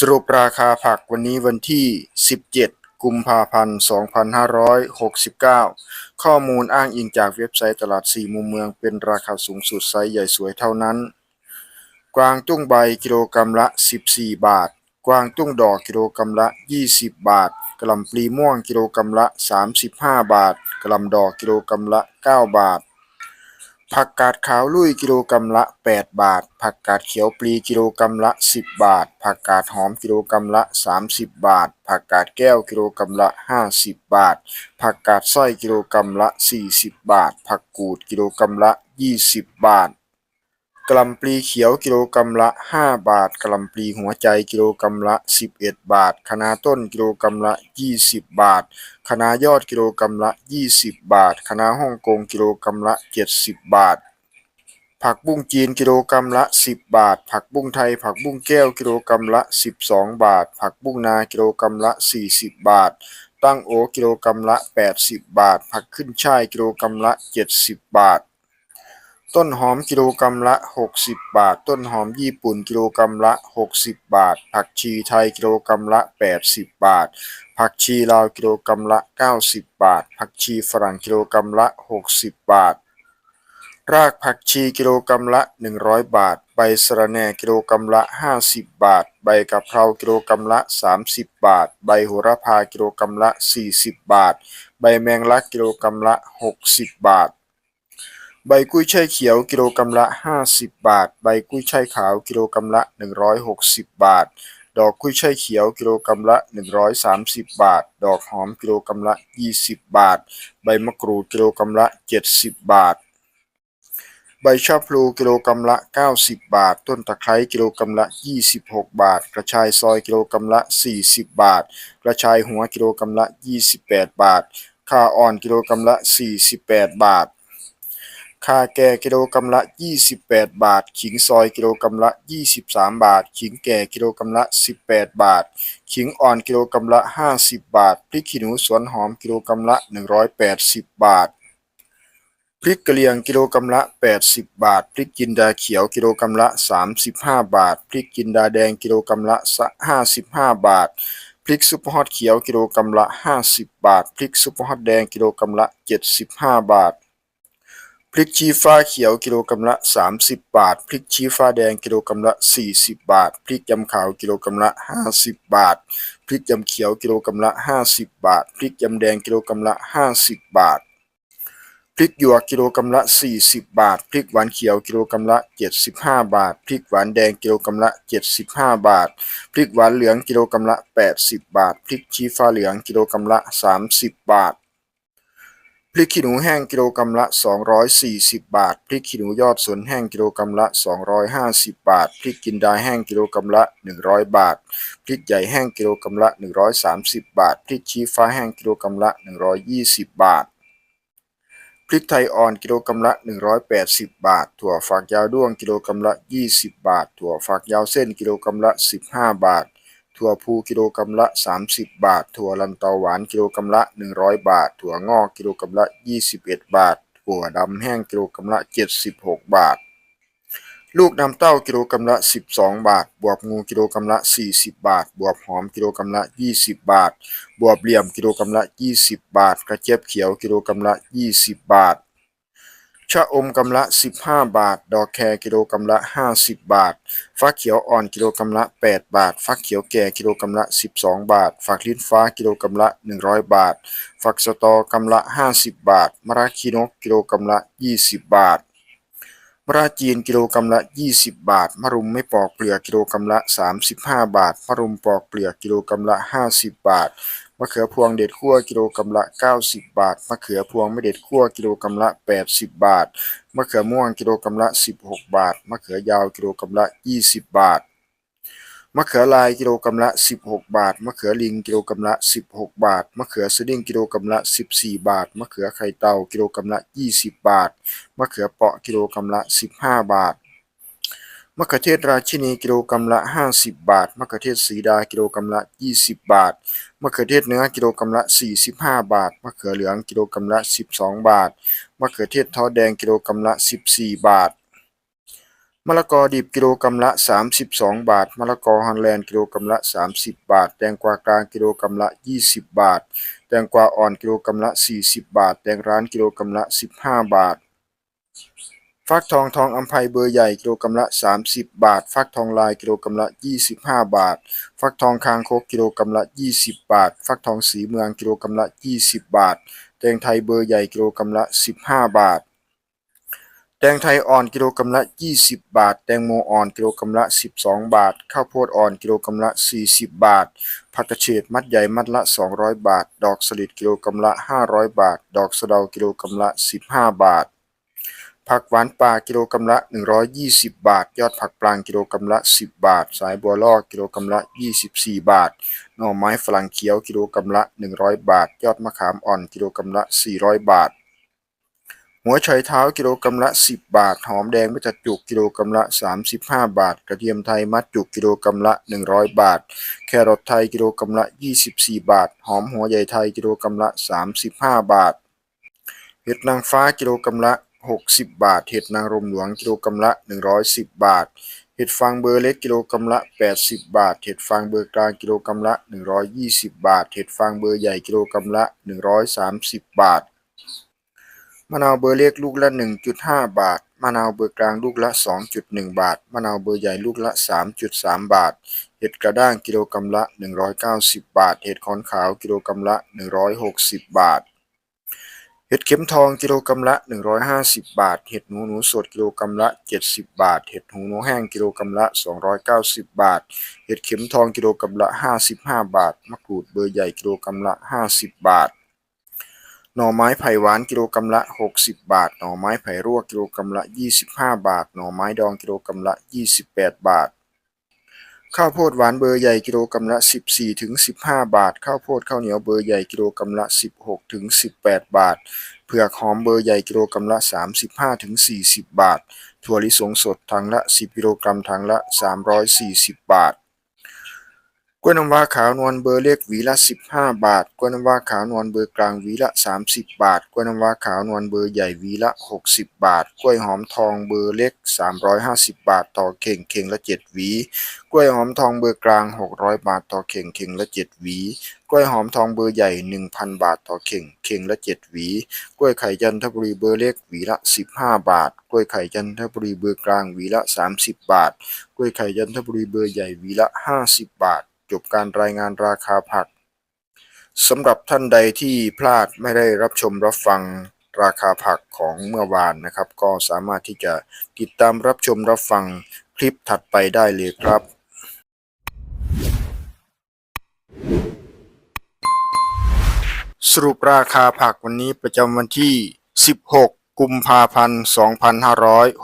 สรุปราคาผักวันนี้วันที่ 17 กุมภาพันธ์ 2569 ข้อมูลอ้างอิงจากเว็บไซต์ตลาดสี่มุมเมืองเป็นราคาสูงสุดไซส์ใหญ่สวยเท่านั้น กวางตุ้งใบกิโลกรัมละ 14 บาท กวางตุ้งดอกกิโลกรัมละ 20 บาทกะลำปลีม่วงกิโลกรัมละ 35 บาทกะลำดอกกิโลกรัมละ 9 บาท ผักกาดขาวลุยกิโลกรัมละ 8 บาท ผักกาดเขียวปลีกิโลกรัมละ 10 บาท ผักกาดหอมกิโลกรัมละ 30 บาท ผักกาดแก้วกิโลกรัมละ 50 บาท ผักกาดสร้อยกิโลกรัมละ 40 บาท ผักกูดกิโลกรัมละ 20 บาท กล่ำปลีเขียวกิโลกรัมละ 5 บาทกล่ำปลีหัวใจกิโลกรัมละ 11 บาทคะน้าต้นกิโลกรัมละ 20 บาทคะน้ายอดกิโลกรัมละ 20 บาทคะน้าฮ่องกงกิโลกรัมละ 70 บาท ผักบุ้งจีนกิโลกรัมละ 10 บาท ผักบุ้งไทย ผักบุ้งแก้วกิโลกรัมละ 12 บาท ผักบุ้งนากิโลกรัมละ 40 บาท ตั้งโอกิโลกรัมละ 80 บาท ผักขึ้นช่ายกิโลกรัมละ 70 บาท ต้นหอมกิโลกรัมละ 60 บาท ต้นหอมญี่ปุ่นกิโลกรัมละ 60 บาท ผักชีไทยกิโลกรัมละ 80 บาท ผักชีลาวกิโลกรัมละ 90 บาท ผักชีฝรั่งกิโลกรัมละ 60 บาท รากผักชีกิโลกรัมละ 100 บาท ใบสะระแหน่กิโลกรัมละ 50 บาท ใบกะเพรากิโลกรัมละ 30 บาท ใบโหระพากิโลกรัมละ 40 บาท ใบแมงลักกิโลกรัมละ 60 บาท ใบกุ้ยช่ายเขียวกิโลกรัมละ 50 บาท ใบกุ้ยช่ายขาวกิโลกรัมละ 160 บาท ดอกกุ้ยช่ายเขียวกิโลกรัมละ 130 บาท ดอกหอมกิโลกรัมละ 20 บาท ใบมะกรูดกิโลกรัมละ 70 บาท ใบชะพลูกิโลกรัมละ 90 บาท ต้นตะไคร้กิโลกรัมละ 26 บาท กระชายซอยกิโลกรัมละ 40 บาท กระชายหัวกิโลกรัมละ 28 บาทข่าอ่อนกิโลกรัมละ 48 บาท ข่าแก่กิโลกรัมละ 28 บาท ขิงซอยกิโลกรัมละ 23 บาท ขิงแก่กิโลกรัมละ 18 บาท ขิงอ่อนกิโลกรัมละ 50 บาท พริกขี้หนูสวนหอมกิโลกรัมละ 180 บาท พริกกะเหรี่ยงกิโลกรัมละ 80 บาท พริกจินดาเขียวกิโลกรัมละ 35 บาท พริกจินดาแดงกิโลกรัมละ 55 บาทพริกซุปเปอร์ฮอตเขียวกิโลกรัมละ 50 บาท พริกซุปเปอร์ฮอตแดงกิโลกรัมละ 75 บาท ริกชี้ฟ้าเขียวกิโลกรัมละ 30 บาท พริกชี้ฟ้าแดงกิโลกรัมละ 40 บาท พริกยำขาวกิโลกรัมละ 50 บาท พริกยำเขียวกิโลกรัมละ 50 บาท พริกยำแดงกิโลกรัมละ 50 บาท พริกหยวกกิโลกรัมละ 40 บาท พริกหวานเขียวกิโลกรัมละ 75 บาท พริกหวานแดงกิโลกรัมละ 75 บาท พริกหวานเหลืองกิโลกรัมละ 80 บาท พริกชี้ฟ้าเหลืองกิโลกรัมละ 30 บาท พริกขี้หนูแห้งกิโลกรัมละ 240 บาท พริกขี้หนูยอดสวนแห้งกิโลกรัมละ 250 บาท พริกจินดาแห้งกิโลกรัมละ 100 บาท พริกใหญ่แห้งกิโลกรัมละ 130 บาท พริกชี้ฟ้าแห้งกิโลกรัมละ 120 บาท พริกไทยอ่อนกิโลกรัมละ 180 บาท ถั่วฝักยาวด้วงกิโลกรัมละ 20 บาท ถั่วฝักยาวเส้นกิโลกรัมละ 15 บาท ถั่วพูกิโลกรัมละ 30 บาท ถั่วลันเตาหวานกิโลกรัมละ 100 บาท ถั่วงอกกิโลกรัมละ 21 บาท ถั่วดำแห้งกิโลกรัมละ 76 บาท ลูกน้ำเต้ากิโลกรัมละ 12 บาท บวบงูกิโลกรัมละ 40 บาท บวบหอมกิโลกรัมละ 20 บาท บวบเหลี่ยมกิโลกรัมละ 20 บาท กระเจี๊ยบเขียวกิโลกรัมละ 20 บาท ชะอมกำละ 15 บาท ดอกแครกิโลกรัมละ 50 บาท ฟักเขียวอ่อนกิโลกรัมละ 8 บาท ฟักเขียวแก่กิโลกรัมละ 12 บาท ฝักลิ้นฟ้ากิโลกรัมละ 100 บาท ฝักสตอกำละ 50 บาท มะระคีนกกิโลกรัมละ 20 บาทมะระจีนกิโลกรัมละ 20 บาท มะรุมไม่ปอกเปลือกกิโลกรัมละ 35 บาท มะรุมปอกเปลือกกิโลกรัมละ 50 บาท มะเขือพวงเด็ดขั้วกิโลกรัมละ 90 บาท มะเขือพวงไม่เด็ดขั้วกิโลกรัมละ 80 บาท มะเขือม่วงกิโลกรัมละ 16 บาท มะเขือยาวกิโลกรัมละ 20 บาท มะเขือลายกิโลกรัมละ 16 บาท มะเขือลิงกิโลกรัมละ 16 บาท มะเขือสดิ้งกิโลกรัมละ 14 บาท มะเขือไข่เต่ากิโลกรัมละ 20 บาท มะเขือเปาะกิโลกรัมละ 15 บาท มะเขือเทศราชินีกิโลกรัมละ 50 บาท มะเขือเทศสีดากิโลกรัมละ 20 บาท มะเขือเทศเนื้อกิโลกรัมละ 45 บาท มะเขือเหลืองกิโลกรัมละ 12 บาท มะเขือเทศท้อแดงกิโลกรัมละ 14 บาท มะละกอดิบกิโลกรัมละ 32 บาท มะละกอฮอลแลนด์กิโลกรัมละ 30 บาท แตงกวากลางกิโลกรัมละ 20 บาท แตงกวาอ่อนกิโลกรัมละ 40 บาท แตงร้านกิโลกรัมละ 15 บาท ฟักทองทองอัมไพเบอร์ใหญ่กิโลกรัมละ 30 บาท ฟักทองลายกิโลกรัมละ 25 บาท ฟักทองคางคกกิโลกรัมละ 20 บาท ฟักทองสีเมืองกิโลกรัมละ 20 บาท แตงไทยเบอร์ใหญ่กิโลกรัมละ 15 บาท แตงไทยอ่อนกิโลกรัมละ 20 บาท แตงโมอ่อนกิโลกรัมละ 12 บาท ข้าวโพดอ่อนกิโลกรัมละ 40 บาท ผักกระเฉดมัดใหญ่มัดละ 200 บาท ดอกสลิดกิโลกรัมละ 500 บาท ดอกสะเดากิโลกรัมละ 15 บาท ผักหวานป่ากิโลกรัมละ 120 บาท ยอดผักปลางกิโลกรัมละ 10 บาท สายบัวลอกกิโลกรัมละ 24 บาท หน่อไม้ฝรั่งเขียวกิโลกรัมละ 100 บาท ยอดมะขามอ่อนกิโลกรัมละ 400 บาท หัวไชเท้ากิโลกรัมละ 10 บาท หอมแดงไม่จัดจุกกิโลกรัมละ 35 บาท กระเทียมไทยมัดจุกกิโลกรัมละ 100 บาท แครอทไทยกิโลกรัมละ 24 บาท หอมหัวใหญ่ไทยกิโลกรัมละ 35 บาทเห็ดนางฟ้ากิโลกรัมละ 60 บาท เห็ดนางรมหลวงกิโลกรัมละ 110 บาท เห็ดฟางเบอร์เล็กกิโลกรัมละ 80 บาท เห็ดฟางเบอร์กลางกิโลกรัมละ 120 บาท เห็ดฟางเบอร์ใหญ่กิโลกรัมละ 130 บาท มะนาวเบอร์เล็กลูกละ 1.5 บาท มะนาวเบอร์กลางลูกละ 2.1 บาท มะนาวเบอร์ใหญ่ลูกละ 3.3 บาท เห็ดกระด้างกิโลกรัมละ 190 บาท เห็ดขอนขาวกิโลกรัมละ 160 บาท เห็ดเข็มทองกิโลกรัมละ 150 บาท เห็ดหนูหนูสดกิโลกรัมละ 70 บาท เห็ดหูหนูแห้งกิโลกรัมละ 290 บาท เห็ดเข็มทองกิโลกรัมละ 55 บาท มะกรูดเบอร์ใหญ่กิโลกรัมละ 50 บาท หน่อไม้ไผ่หวานกิโลกรัมละ 60 บาท หน่อไม้ไผ่รั่วกกิโลกรัมละ 25 บาท หน่อไม้ดองกิโลกรัมละ 28 บาท ข้าวโพดหวานเบอร์ใหญ่กิโลกรัมละ 14ถึง15 บาท ข้าวโพดข้าวเหนียวเบอร์ใหญ่กิโลกรัมละ 16ถึง18 บาท เผือกหอมเบอร์ใหญ่กิโลกรัมละ 35ถึง40 บาท ถั่วลิสงสดถังละ 10 กิโลกรัมถังละ 340 บาท ล้วยน้ำว้าขาวนวลเบอร์เล็กหวีละ 15 บาท กล้วยน้ำว้าขาวนวลเบอร์กลางหวีละ 30 บาท กล้วยน้ำว้าขาวนวลเบอร์ใหญ่หวีละ 60 บาท กล้วยหอมทองเบอร์เล็ก 350 บาท ต่อเข่งเข่งละ7หวี กล้วยหอมทองเบอร์กลาง 600 บาท ต่อเข่งเข่งละ7หวี กล้วยหอมทองเบอร์ใหญ่ 1,000 บาท ต่อเข่งเข่งละ7หวี กล้วยไข่จันทบุรีเบอร์เล็กหวีละ 15 บาท กล้วยไข่จันทบุรีเบอร์กลางหวีละ 30 บาท กล้วยไข่จันทบุรีเบอร์ใหญ่หวีละ 50 บาท จบการรายงานราคาผักสำหรับท่านใดที่พลาดไม่ได้รับชมรับฟังราคาผักของเมื่อวานนะครับ ก็สามารถที่จะติดตามรับชมรับฟังคลิปถัดไปได้เลยครับสรุปราคาผักวันนี้ประจำวันที่ 16 กุมภาพันธ์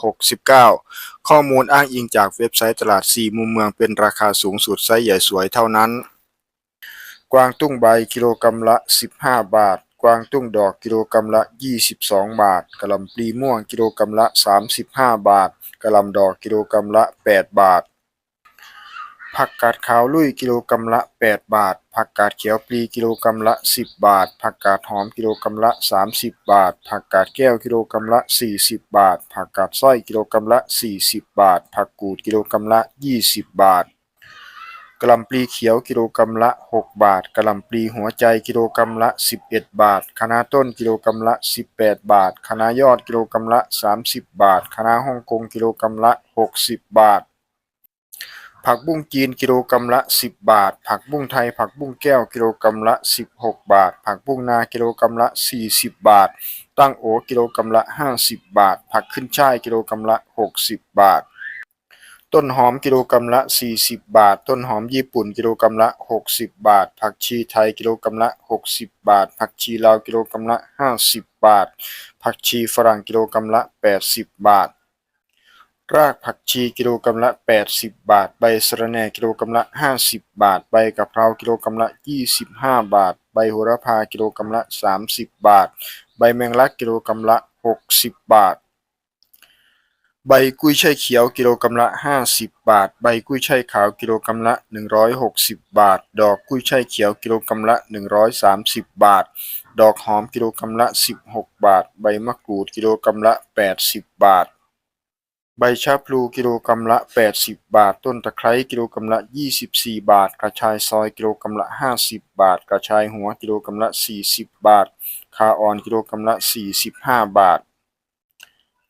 2569 ข้อมูลอ้างอิงจากเว็บไซต์ตลาด 4 มุมเมืองเป็นราคาสูงสุดไซส์ใหญ่สวยเท่านั้น กวางตุ้งใบกิโลกรัมละ 15 บาท กวางตุ้งดอกกิโลกรัมละ 22 บาทกระลำปลีม่วงกิโลกรัมละ 35 บาทกระลำดอกกิโลกรัมละ 8 บาท ผักกาดขาวลุยกิโลกรัมละ 8 บาท ผักกาดเขียวปลีกิโลกรัมละ 10 บาท ผักกาดหอมกิโลกรัมละ 30 บาท ผักกาดแก้วกิโลกรัมละ 40 บาท ผักกาดสร้อยกิโลกรัมละ 40 บาท ผักกูดกิโลกรัมละ 20 บาทกะหล่ำปลีเขียวกิโลกรัมละ 6 บาทกะหล่ำปลีหัวใจกิโลกรัมละ 11 บาทคะน้าต้นกิโลกรัมละ 18 บาทคะน้ายอดกิโลกรัมละ 30 บาทคะน้าฮ่องกงกิโลกรัมละ 60 บาท ผักบุ้งจีนกิโลกรัมละ 10 บาท ผักบุ้งไทย ผักบุ้งแก้วกิโลกรัมละ 16 บาท ผักบุ้งนากิโลกรัมละ 40 บาท ตั้งโอกิโลกรัมละ 50 บาท ผักขึ้นช่ายกิโลกรัมละ 60 บาท ต้นหอมกิโลกรัมละ 40 บาท ต้นหอมญี่ปุ่นกิโลกรัมละ 60 บาท ผักชีไทยกิโลกรัมละ 60 บาท ผักชีลาวกิโลกรัมละ 50 บาท ผักชีฝรั่งกิโลกรัมละ 80 บาท รากผักชีกิโลกรัมละ 80 บาท ใบสะระแหน่กิโลกรัมละ 50 บาท ใบกะเพรากิโลกรัมละ 25 บาท ใบโหระพากิโลกรัมละ 30 บาท ใบแมงลักกิโลกรัมละ 60 บาท ใบกุ้ยช่ายเขียวกิโลกรัมละ 50 บาท ใบกุ้ยช่ายขาวกิโลกรัมละ 160 บาท ดอกกุ้ยช่ายเขียวกิโลกรัมละ 130 บาท ดอกหอมกิโลกรัมละ 16 บาท ใบมะกรูดกิโลกรัมละ 80 บาท ใบชะพลูกิโลกรัมละ80บาท ต้นตะไคร้กิโลกรัมละ24บาท กระชายซอยกิโลกรัมละ50บาท กระชายหัวกิโลกรัมละ40บาท คาอ่อนกิโลกรัมละ45บาท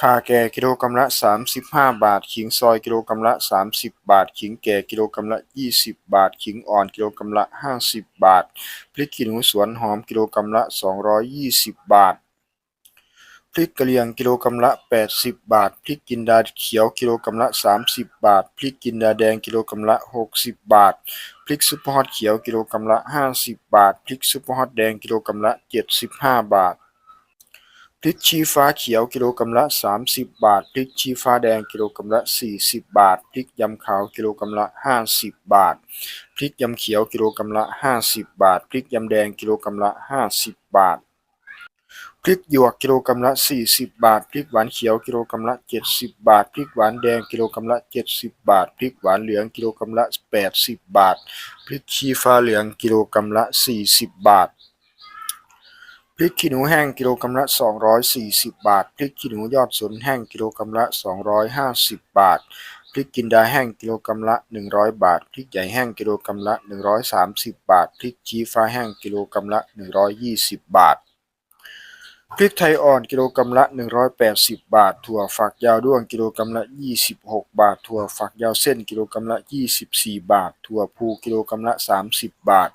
คาแก่กิโลกรัมละ35บาท ขิงซอยกิโลกรัมละ30บาท ขิงแก่กิโลกรัมละ20บาท ขิงอ่อนกิโลกรัมละ50บาท พริกขี้หนูสวนหอมกิโลกรัมละ220บาท พริกกะเหรี่ยงกิโลกรัมละ 80 บาท พริกจินดาเขียวกิโลกรัมละ 30 บาท พริกจินดาแดงกิโลกรัมละ 60 บาท พริกซุปเปอร์ฮอตเขียวกิโลกรัมละ 50 บาท พริกซุปเปอร์ฮอตแดงกิโลกรัมละ 75 บาท พริกชี้ฟ้าเขียวกิโลกรัมละ 30 บาท พริกชี้ฟ้าแดงกิโลกรัมละ 40 บาท พริกยำขาวกิโลกรัมละ 50 บาท พริกยำเขียวกิโลกรัมละ 50 บาท พริกยำแดงกิโลกรัมละ 50 บาท พริกหยวกกิโลกรัมละ 40 บาท พริกหวานเขียวกิโลกรัมละ 70 บาท พริกหวานแดงกิโลกรัมละ 70 บาท พริกหวานเหลืองกิโลกรัมละ 80 บาท พริกชี้ฟ้าเหลืองกิโลกรัมละ 40 บาท พริกขี้หนูแห้งกิโลกรัมละ 240 บาท พริกขี้หนูยอดสนแห้งกิโลกรัมละ 250 บาท พริกจินดาแห้งกิโลกรัมละ 100 บาท พริกใหญ่แห้งกิโลกรัมละ 130 บาท พริกชี้ฟ้าแห้งกิโลกรัมละ 120 บาท พริกไทยอ่อนกิโลกรัมละ 180 บาท ถั่วฝักยาวด้วงกิโลกรัมละ 26 บาท ถั่วฝักยาวเส้นกิโลกรัมละ 24 บาท ถั่วพูกิโลกรัมละ 30 บาท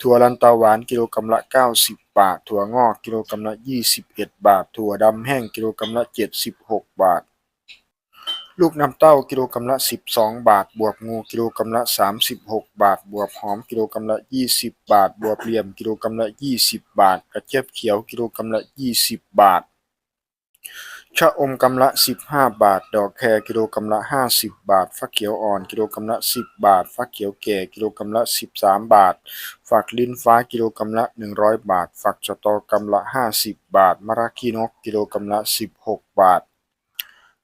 ถั่วลันเตาหวานกิโลกรัมละ 90 บาท ถั่วงอกกิโลกรัมละ 21 บาท ถั่วดำแห้งกิโลกรัมละ 76 บาท ลูกน้ำเต้ากิโลกรัมละ 12 บาท บวบงูกิโลกรัมละ 36 บาท บวบหอมกิโลกรัมละ 20 บาท บวบเหลี่ยมกิโลกรัมละ 20 บาท กระเจี๊ยบเขียวกิโลกรัมละ 20 บาท ชะอมกำละ 15 บาท ดอกแครกิโลกรัมละ 50 บาท ฟักเขียวอ่อนกิโลกรัมละ 10 บาท ฟักเขียวแก่กิโลกรัมละ 13 บาท ฝักลิ้นฟ้ากิโลกรัมละ 100 บาท ฝักสะตอกำละ 50 บาท มะระขี้นกกิโลกรัมละ 16 บาท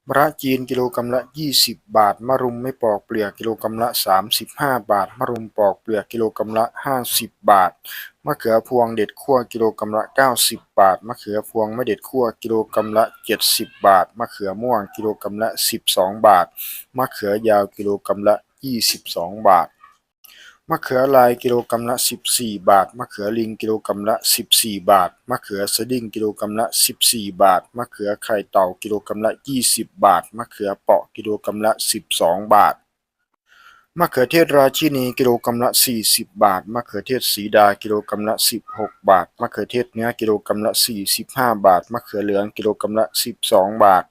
มะระจีนกิโลกรัมละ 20 บาท มะรุมไม่ปอกเปลือกกิโลกรัมละ 35 บาท มะรุมปอกเปลือกกิโลกรัมละ 50 บาท มะเขือพวงเด็ดคั่วกิโลกรัมละ 90 บาท มะเขือพวงไม่เด็ดคั่วกิโลกรัมละ 70 บาท มะเขือม่วงกิโลกรัมละ 12 บาท มะเขือยาวกิโลกรัมละ 22 บาท มะเขือลายกิโลกรัมละ 14 บาท มะเขือลิงกิโลกรัมละ 14 บาท มะเขือสดิ้งกิโลกรัมละ 14 บาท มะเขือไข่เต่ากิโลกรัมละ 20 บาท มะเขือเปาะกิโลกรัมละ 12 บาท มะเขือเทศราชินีกิโลกรัมละ 40 บาท มะเขือเทศสีดากิโลกรัมละ 16 บาท มะเขือเทศเนื้อกิโลกรัมละ 45 บาท มะเขือเหลืองกิโลกรัมละ 12 บาท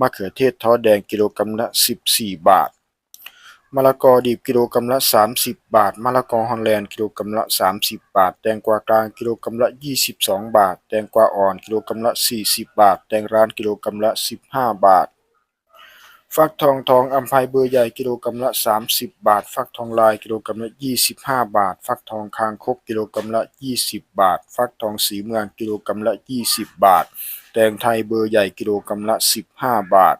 มะเขือเทศท้อแดงกิโลกรัมละ 14 บาท มะละกอดิบกิโลกรัมละ 30 บาท มะละกอฮอลแลนด์กิโลกรัมละ 30 บาท แตงกวากลางกิโลกรัมละ 22 บาท แตงกวาอ่อนกิโลกรัมละ 40 บาท แตงร้านกิโลกรัมละ 15 บาท ฟักทองทองอัมพายเบอร์ใหญ่กิโลกรัมละ 30 บาท ฟักทองลายกิโลกรัมละ 25 บาท ฟักทองคางคกกิโลกรัมละ 20 บาท ฟักทองสีเมืองกิโลกรัมละ 20 บาท แตงไทยเบอร์ใหญ่กิโลกรัมละ 15 บาท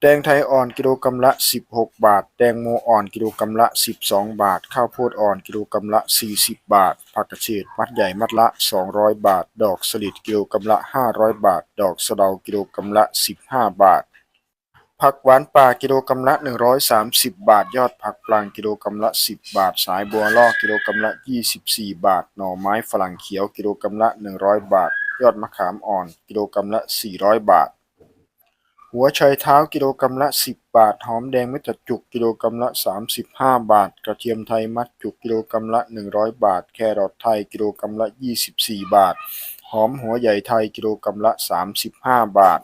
แตงไทยอ่อนกิโลกรัมละ 16 บาท แตงโมอ่อนกิโลกรัมละ 12 บาท ข้าวโพดอ่อนกิโลกรัมละ 40 บาท ผักกระเฉดมัดใหญ่มัดละ 200 บาท ดอกสลิดกิโลกรัมละ 500 บาท ดอกสะเดากิโลกรัมละ 15 บาท ผักหวานป่ากิโลกรัมละ 130 บาท ยอดผักปลางกิโลกรัมละ 10 บาท สายบัวล่อกิโลกรัมละ 24 บาท หน่อไม้ฝรั่งเขียวกิโลกรัมละ 100 บาท ยอดมะขามอ่อนกิโลกรัมละ 400 บาท หัวไชเท้ากิโลกรัมละ 10 บาท หอมแดงเม็ดตะจุกกิโลกรัมละ 35 บาท กระเทียมไทยมัดจุกกิโลกรัมละ 100 บาท แครอทไทยกิโลกรัมละ 24 บาท หอมหัวใหญ่ไทยกิโลกรัมละ 35 บาท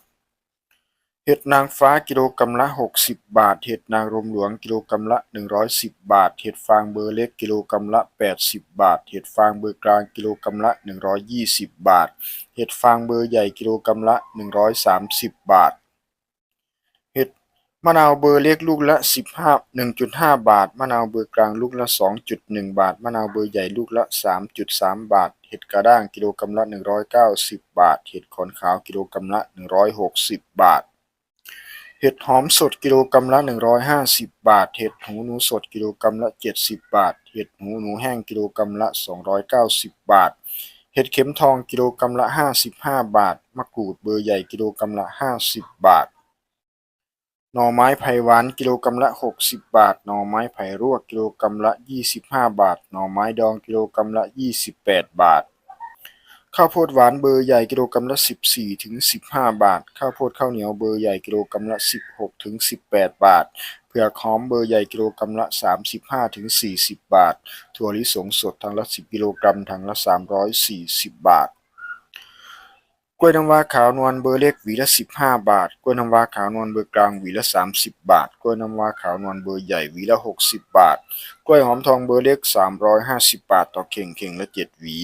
เห็ดนางฟ้ากิโลกรัมละ 60 บาท เห็ดนางรมหลวงกิโลกรัมละ 110 บาท เห็ดฟางเบอร์เล็กกิโลกรัมละ 80 บาท เห็ดฟางเบอร์กลางกิโลกรัมละ 120 บาท เห็ดฟางเบอร์ใหญ่กิโลกรัมละ 130 บาท มะนาวเบอร์เล็กลูกละ15 1.5บาท มะนาวเบอร์กลางลูกละ2.1บาท มะนาวเบอร์ใหญ่ลูกละ3.3บาท เห็ดกระด้างกิโลกรัมละ190บาท เห็ดขอนขาวกิโลกรัมละ160บาท เห็ดหอมสดกิโลกรัมละ150บาท เห็ดหูหนูสดกิโลกรัมละ70บาท เห็ดหูหนูแห้งกิโลกรัมละ290บาท เห็ดเข็มทองกิโลกรัมละ55บาท มะกรูดเบอร์ใหญ่กิโลกรัมละ50บาท หน่อไม้ไผ่หวานกิโลกรัมละ60บาท หน่อไม้ไผ่ลวกกิโลกรัมละ25บาท หน่อไม้ดองกิโลกรัมละ28บาท ข้าวโพดหวานเบอร์ใหญ่กิโลกรัมละ14ถึง15บาท ข้าวโพดข้าวเหนียวเบอร์ใหญ่กิโลกรัมละ16ถึง18บาท เผือกหอมเบอร์ใหญ่กิโลกรัมละ35ถึง40บาท ถั่วลิสงสดถังละ10กิโลกรัมถังละ340บาท กล้วยน้ำว้าขาวนวลเบอร์เล็กหวีละ 15 บาท กล้วยน้ำว้าขาวนวลเบอร์กลางหวีละ 30 บาท กล้วยน้ำว้าขาวนวลเบอร์ใหญ่หวีละ 60 บาท กล้วยหอมทองเบอร์เล็ก 350 บาท ต่อเข่งเข่งละ 7 หวี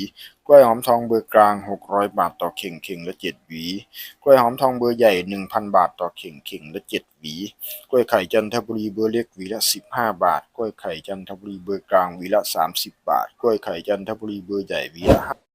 กล้วยหอมทองเบอร์กลาง 600 บาท ต่อเข่งเข่งละ 7 หวี กล้วยหอมทองเบอร์ใหญ่ 1,000 บาท ต่อเข่งเข่งละ 7 หวี กล้วยไข่จันทบุรีเบอร์เล็กหวีละ 15 บาท กล้วยไข่จันทบุรีเบอร์กลางหวีละ 30 บาท กล้วยไข่จันทบุรีเบอร์ใหญ่หวีละ